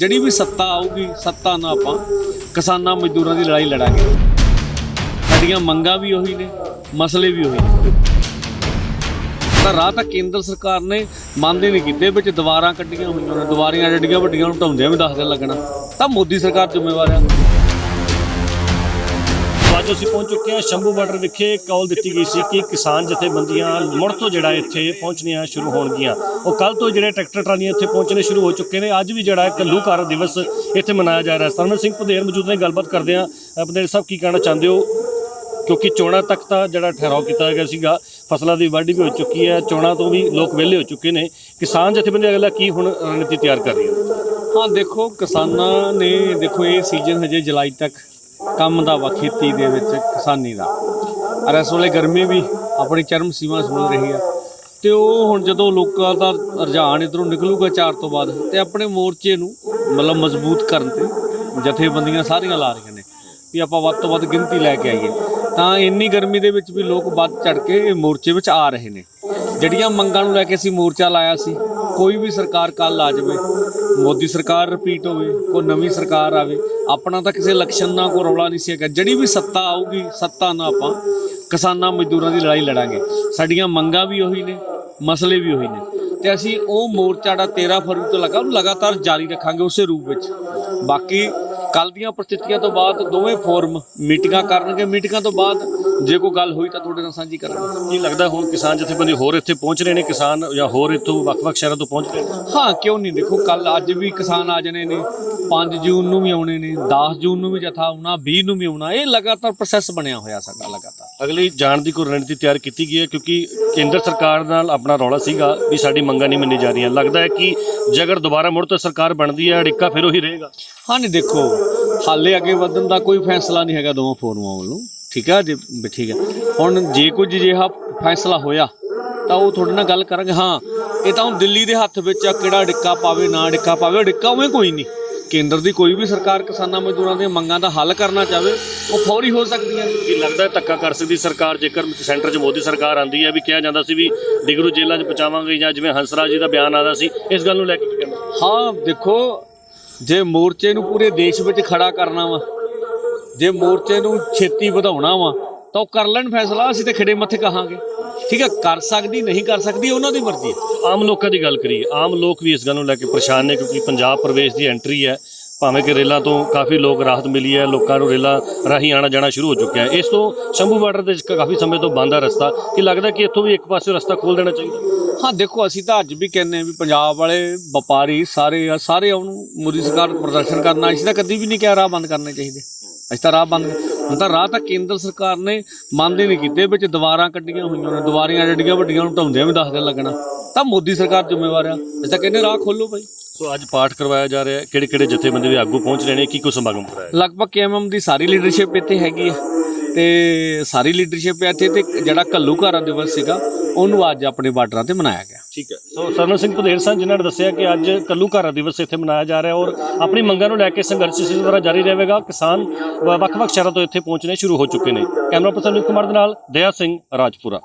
ਜਿਹੜੀ ਵੀ ਸੱਤਾ ਆਊਗੀ, ਸੱਤਾ ਨਾਲ ਆਪਾਂ ਕਿਸਾਨਾਂ ਮਜ਼ਦੂਰਾਂ ਦੀ ਲੜਾਈ ਲੜਾਂਗੇ। ਸਾਡੀਆਂ ਮੰਗਾਂ ਵੀ ਉਹੀ ਨੇ, ਮਸਲੇ ਵੀ ਉਹੀ ਨੇ। ਤਾਂ ਰਾਹ ਤਾਂ ਕੇਂਦਰ ਸਰਕਾਰ ਨੇ ਮੰਨਦੇ ਨਹੀਂ ਕੀਤੇ ਵਿੱਚ ਦੀਵਾਰਾਂ ਕੱਢੀਆਂ ਹੋਈਆਂ ਨੇ, ਦੀਵਾਰੀਆਂ ਜਿਹੜੀਆਂ ਵੱਡੀਆਂ ਨੂੰ ਢਾਉਂਦਿਆਂ ਵੀ 10 ਲੱਗਣਾ। ਤਾਂ ਮੋਦੀ ਸਰਕਾਰ ਜ਼ਿੰਮੇਵਾਰ ਆ। ਅੱਜ ਅਸੀਂ ਪਹੁੰਚ ਚੁੱਕੇ ਹਾਂ ਸ਼ੰਭੂ ਬਾਰਡਰ ਵਿਖੇ। ਕਾਲ ਦਿੱਤੀ ਗਈ ਸੀ ਕਿ ਕਿਸਾਨ ਜਥੇਬੰਦੀਆਂ ਮੁੜ ਤੋਂ ਜਿਹੜਾ ਇੱਥੇ ਪਹੁੰਚਣੀਆਂ ਸ਼ੁਰੂ ਹੋਣਗੀਆਂ। ਉਹ ਕੱਲ ਤੋਂ ਜਿਹੜੇ ਟਰੈਕਟਰ ਟਰਾਲੀਆਂ ਇੱਥੇ ਪਹੁੰਚਣੇ ਸ਼ੁਰੂ ਹੋ ਚੁੱਕੇ ਨੇ। ਅੱਜ ਵੀ ਜਿਹੜਾ ਹੈ ਘੱਲੂਘਾਰਾ ਦਿਵਸ ਇੱਥੇ ਮਨਾਇਆ ਜਾ ਰਿਹਾ। ਹੈ ਸਰਮਨ ਸਿੰਘ ਪਧੇਰ ਮੌਜੂਦ ਨੇ। ਗੱਲਬਾਤ ਕਰਦੇ ਹਾਂ। ਪਧੇਰ ਸਾਹਿਬ, ਕੀ ਕਹਿਣਾ ਚਾਹੁੰਦੇ ਹੋ? ਕਿਉਂਕਿ ਚੋਣਾਂ ਤੱਕ ਤਾਂ ਜਿਹੜਾ ਠਹਿਰਾਓ ਕੀਤਾ ਗਿਆ ਸੀਗਾ, ਫਸਲਾਂ ਦੀ ਵਾਢੀ ਵੀ ਹੋ ਚੁੱਕੀ ਹੈ। ਚੋਣਾਂ ਤੋਂ ਵੀ ਲੋਕ ਵਿਹਲੇ ਹੋ ਚੁੱਕੇ ਨੇ। ਕਿਸਾਨ ਜਥੇਬੰਦੀਆਂ ਅਗਲਾ ਕੀ ਹੁਣ ਰਣਨੀਤੀ ਤਿਆਰ ਕਰ ਰਹੀ ਹੈ ਹਾਂ, ਦੇਖੋ, ਕਿਸਾਨਾਂ ਨੇ ਦੇਖੋ, ਇਹ ਸੀਜ਼ਨ ਹਜੇ ਜੁਲਾਈ ਤੱਕ ਕੰਮ ਦਾ ਵਾ ਖੇਤੀ ਦੇ ਵਿੱਚ, ਕਿਸਾਨੀ ਦਾ। ਔਰ ਇਸ ਵੇਲੇ ਗਰਮੀ ਵੀ ਆਪਣੀ ਚਰਮ ਸੀਮਾ ਛੂਹ ਰਹੀ ਆ। ਤੇ ਉਹ ਹੁਣ ਜਦੋਂ ਲੋਕਾਂ ਦਾ ਰੁਝਾਨ ਇਧਰੋਂ ਨਿਕਲੂਗਾ ਚਾਰ ਤੋਂ ਬਾਅਦ, ਤੇ ਆਪਣੇ ਮੋਰਚੇ ਨੂੰ ਮਤਲਬ ਮਜ਼ਬੂਤ ਕਰਨ ਤੇ ਜਥੇਬੰਦੀਆਂ ਸਾਰੀਆਂ ਲਾ ਰਹੀਆਂ ਨੇ, ਵੀ ਆਪਾਂ ਵੱਧ ਤੋਂ ਵੱਧ ਗਿਣਤੀ ਲੈ ਕੇ ਆਈਏ। ਤਾਂ ਇੰਨੀ ਗਰਮੀ ਦੇ ਵਿੱਚ ਵੀ ਲੋਕ ਵੱਧ ਚੜ ਕੇ ਇਹ ਮੋਰਚੇ ਵਿੱਚ ਆ ਰਹੇ ਨੇ। ਜਿਹੜੀਆਂ ਮੰਗਾਂ ਨੂੰ ਲੈ ਕੇ ਅਸੀਂ ਮੋਰਚਾ ਲਾਇਆ ਸੀ ਕੋਈ ਵੀ ਸਰਕਾਰ ਕੱਲ ਆ ਜਾਵੇ, ਮੋਦੀ ਸਰਕਾਰ ਰਿਪੀਟ ਹੋਵੇ, ਕੋਈ ਨਵੀਂ ਸਰਕਾਰ ਆਵੇ, ਆਪਣਾ ਤਾਂ ਕਿਸੇ ਇਲੈਕਸ਼ਨ ਨਾਲ ਕੋਈ ਰੌਲਾ ਨਹੀਂ ਸੀ ਹੈਗਾ। ਜਿਹੜੀ ਵੀ ਸੱਤਾ ਆਊਗੀ, ਸੱਤਾ ਨਾਲ ਆਪਾਂ ਕਿਸਾਨਾਂ ਮਜ਼ਦੂਰਾਂ ਦੀ ਲੜਾਈ ਲੜਾਂਗੇ। ਸਾਡੀਆਂ ਮੰਗਾਂ ਵੀ ਉਹੀ ਨੇ, ਮਸਲੇ ਵੀ ਉਹੀ ਨੇ। ਤੇ ਅਸੀਂ ਉਹ ਮੋਰਚਾ ਜਿਹੜਾ 13 ਫਰਵਰੀ ਤੋਂ ਲੱਗਾ ਉਹ ਲਗਾਤਾਰ ਜਾਰੀ ਰੱਖਾਂਗੇ ਉਸੇ ਰੂਪ ਵਿੱਚ। ਬਾਕੀ ਕੱਲ ਦੀਆਂ ਪ੍ਰਸਥਿਤੀਆਂ ਤੋਂ ਬਾਅਦ ਦੋਵੇਂ ਫੋਰਮ ਮੀਟਿੰਗਾਂ ਕਰਨਗੇ। ਮੀਟਿੰਗਾਂ ਤੋਂ ਬਾਅਦ ਜੇ ਕੋਈ ਗੱਲ ਹੋਈ ਤਾਂ ਤੁਹਾਡੇ ਨਾਲ ਸਾਂਝੀ ਕਰਾਂਗੇ। ਕੀ ਲੱਗਦਾ ਹੁਣ ਕਿਸਾਨ ਜਥੇਬੰਦੀ ਹੋਰ ਇੱਥੇ ਪਹੁੰਚ ਰਹੇ ਨੇ? ਕਿਸਾਨ ਜਾਂ ਹੋਰ ਇੱਥੋਂ ਵੱਖ-ਵੱਖ ਸ਼ਹਿਰਾਂ ਤੋਂ ਪਹੁੰਚ ਰਹੇ ਨੇ? ਹਾਂ ਕਿਉਂ ਨਹੀਂ? ਦੇਖੋ ਕੱਲ ਅੱਜ ਵੀ ਕਿਸਾਨ ਆ ਜਾਣੇ ਨੇ। 5 ਜੂਨ ਨੂੰ ਵੀ ਆਉਣੇ ਨੇ 10 ਜੂਨ ਨੂੰ ਵੀ ਜਥਾ ਆਉਣਾ 20 ਨੂੰ ਵੀ ਆਉਣਾ। ਇਹ ਲਗਾਤਾਰ ਪ੍ਰੋਸੈਸ ਬਣਿਆ ਹੋਇਆ ਸਾਡਾ ਲਗਾਤਾਰ। ਅਗਲੀ ਜਾਣ ਦੀ ਕੋਈ ਰਣਨੀਤੀ ਤਿਆਰ ਕੀਤੀ ਗਈ ਹੈ ਕਿਉਂਕਿ ਕੇਂਦਰ ਸਰਕਾਰ ਨਾਲ ਆਪਣਾ ਰੌਲਾ ਸੀਗਾ ਵੀ ਸਾਡੀ ਮੰਗਾਂ ਨਹੀਂ ਮੰਨੀ ਜਾ ਰਹੀਆਂ। ਲੱਗਦਾ ਹੈ ਕਿ ਜੇ ਅਗਰ ਦੁਬਾਰਾ ਮੁੜ ਤੋਂ ਸਰਕਾਰ ਬਣਦੀ ਹੈ, ਅੜਿੱਕਾ ਫਿਰ ਉਹੀ ਰਹੇਗਾ। ਹਾਂ ਨਹੀਂ, ਦੇਖੋ, ਹਾਲੇ ਅੱਗੇ ਵਧਣ ਦਾ ਕੋਈ ਫੈਸਲਾ ਨਹੀਂ ਹੈਗਾ ਦੋਵਾਂ ਫੋਰਮਾਂ ਵੱਲੋਂ। ਠੀਕ ਹੈ ਜੀ ਵੀ ਠੀਕ ਹੈ ਹੁਣ ਜੇ ਕੁਝ ਜਿਹਾ ਫੈਸਲਾ ਹੋਇਆ, ਤਾਂ ਉਹ ਤੁਹਾਡੇ ਨਾਲ ਗੱਲ ਕਰਾਂਗੇ। ਹਾਂ, ਇਹ ਤਾਂ ਹੁਣ ਦਿੱਲੀ ਦੇ ਹੱਥ ਵਿੱਚ ਆ ਕਿਹੜਾ ਡਿੱਕਾ ਪਾਵੇ, ਨਾ ਡਿੱਕਾ ਪਾਵੇ ਡਿੱਕਾ ਉਵੇਂ ਕੋਈ ਨਹੀਂ। ਕੇਂਦਰ ਦੀ ਕੋਈ ਵੀ ਸਰਕਾਰ ਕਿਸਾਨਾਂ ਮਜ਼ਦੂਰਾਂ ਦੀਆਂ ਮੰਗਾਂ ਦਾ ਹੱਲ ਕਰਨਾ ਚਾਹਵੇ ਉਹ ਫੌਰੀ ਹੋ ਸਕਦੀਆਂ ਨੇ। ਕੀ ਲੱਗਦਾ ਧੱਕਾ ਕਰ ਸਕਦੀ ਸਰਕਾਰ ਜੇਕਰ ਸੈਂਟਰ 'ਚ ਮੋਦੀ ਸਰਕਾਰ ਆਂਦੀ ਹੈ ਵੀ ਕਿਹਾ ਜਾਂਦਾ ਸੀ ਵੀ ਡਿਗਰੂ ਜੇਲ੍ਹਾਂ 'ਚ ਪਹੁੰਚਾਵਾਂਗੇ ਜਾਂ ਜਿਵੇਂ ਹੰਸਰਾਜ ਜੀ ਦਾ ਬਿਆਨ ਆਦਾ ਸੀ ਇਸ ਗੱਲ ਨੂੰ ਲੈ ਕੇ ਹਾਂ ਦੇਖੋ ਜੇ ਮੋਰਚੇ ਨੂੰ ਪੂਰੇ ਦੇਸ਼ ਵਿੱਚ ਖੜਾ ਕਰਨਾ ਵਾ ਜੇ ਮੋਰਚੇ ਨੂੰ ਛੇਤੀ ਵਧਾਉਣਾ ਵਾ ਤਾਂ ਉਹ ਕਰ ਲੈਣ ਫੈਸਲਾ ਅਸੀਂ ਤੇ ਖੜੇ ਮੱਥੇ ਕਹਾਂਗੇ। ਠੀਕ ਹੈ ਕਰ ਸਕਦੀ ਨਹੀਂ ਕਰ ਸਕਦੀ ਉਹਨਾਂ ਦੀ ਮਰਜ਼ੀ ਹੈ। ਆਮ ਲੋਕਾਂ ਦੀ ਗੱਲ ਕਰੀਏ ਆਮ ਲੋਕ ਵੀ ਇਸ ਗੱਲ ਨੂੰ ਲੈ ਕੇ ਪਰੇਸ਼ਾਨ ਨੇ ਕਿਉਂਕਿ ਪੰਜਾਬ ਪ੍ਰਵੇਸ਼ ਦੀ ਐਂਟਰੀ ਹੈ। ਭਾਵੇਂ ਕਿ ਰੇਲਾਂ ਤੋਂ ਕਾਫੀ ਲੋਕ ਰਾਹਤ ਮਿਲੀ ਹੈ ਲੋਕਾਂ ਨੂੰ ਰੇਲਾਂ ਰਾਹੀਂ ਆਣਾ ਜਾਣਾ ਸ਼ੁਰੂ ਹੋ ਚੁੱਕਿਆ ਹੈ। ਇਸ ਤੋਂ ਸ਼ੰਭੂ ਬਾਰਡਰ ਦੇ ਕਾਫੀ ਸਮੇਂ ਤੋਂ ਬੰਦ ਹੈ ਰਸਤਾ। ਕੀ ਲੱਗਦਾ ਕਿ ਇੱਥੋਂ ਵੀ ਇੱਕ ਪਾਸੇ ਰਸਤਾ ਖੋਲ ਦੇਣਾ ਚਾਹੀਦਾ? ਹਾਂ ਦੇਖੋ ਅਸੀਂ ਤਾਂ ਅੱਜ ਵੀ ਕਹਿੰਦੇ ਹਾਂ ਵੀ ਪੰਜਾਬ ਵਾਲੇ ਵਪਾਰੀ ਸਾਰੇ ਆ ਸਾਰੇ ਉਹਨੂੰ ਮੋਦੀ ਸਰਕਾਰ ਪ੍ਰਦਰਸ਼ਨ ਕਰਨਾ ਅਸੀਂ ਤਾਂ ਕਦੀ ਵੀ ਨਹੀਂ ਕਿਹਾ ਰਾਹ ਬੰਦ ਕਰਨੇ ਚਾਹੀਦੇ। ਅਸੀਂ ਤਾਂ ਰਾਹ ਬੰਦ ਹੁਣ ਤਾਂ ਰਾਹ ਤਾਂ ਕੇਂਦਰ ਸਰਕਾਰ ਨੇ ਹੀ ਨਹੀਂ ਕੀਤੇ ਵਿੱਚ ਦੀਵਾਰਾਂ ਕੱਢੀਆਂ ਹੋਈਆਂ ਨੇ ਦੀਵਾਰੀਆਂ ਜਿਹੜੀਆਂ ਵੱਡੀਆਂ ਨੂੰ ਢਾਉਂਦਿਆਂ ਵੀ 10 ਦਿਨ ਲੱਗਣਾ। ਤਾਂ ਮੋਦੀ ਸਰਕਾਰ ਜ਼ਿੰਮੇਵਾਰ ਆ। ਅਸੀਂ ਤਾਂ ਕਹਿੰਦੇ ਰਾਹ ਖੋਲੋ ਭਾਈ। ਸੋ ਅੱਜ ਪਾਠ ਕਰਵਾਇਆ ਜਾ ਰਿਹਾ ਕਿਹੜੇ ਕਿਹੜੇ ਜਥੇਬੰਦੀ ਦੇ ਆਗੂ ਪਹੁੰਚ ਰਹੇ ਨੇ? ਕੀ ਕੋ ਸਮਾਗਮ ਹੈ ਲਗਭਗ ਕੇਐਮਐਮ ਦੀ ਸਾਰੀ ਲੀਡਰਸ਼ਿਪ ਇੱਥੇ ਹੈਗੀ ਹੈ ਤੇ ਸਾਰੀ ਲੀਡਰਸ਼ਿਪ ਇੱਥੇ ਤੇ ਜਿਹੜਾ ਘੱਲੂਘਾਰਾ ਦਿਵਸ ਸੀਗਾ ਉਹਨੂੰ ਅੱਜ ਆਪਣੇ ਬਾਰਡਰਾਂ ਤੇ ਮਨਾਇਆ ਗਿਆ। ਠੀਕ ਹੈ। ਸੋ ਸਰਨ ਸਿੰਘ ਪਧੇਰ ਸਾਹਿਬ ਜਿਨ੍ਹਾਂ ਨੇ ਦੱਸਿਆ ਕਿ ਅੱਜ ਕੱਲੂਘਾਰਾ ਦਿਵਸ ਇੱਥੇ ਮਨਾਇਆ ਜਾ ਰਿਹਾ ਔਰ ਆਪਣੀ ਮੰਗਾਂ ਨੂੰ ਲੈ ਕੇ ਸੰਘਰਸ਼ ਇਸੇ ਤਰ੍ਹਾਂ ਜਾਰੀ ਰਹੇਗਾ। ਕਿਸਾਨ ਵੱਖ-ਵੱਖ ਸ਼ਹਿਰਾਂ ਤੋਂ ਇੱਥੇ ਪਹੁੰਚਣੇ ਸ਼ੁਰੂ ਹੋ ਚੁੱਕੇ ਨੇ। ਕੈਮਰਾ ਪਰਸਨ ਅਨਿਲ ਕੁਮਾਰ ਦੇ ਨਾਲ ਦਇਆ ਸਿੰਘ, ਰਾਜਪੁਰਾ।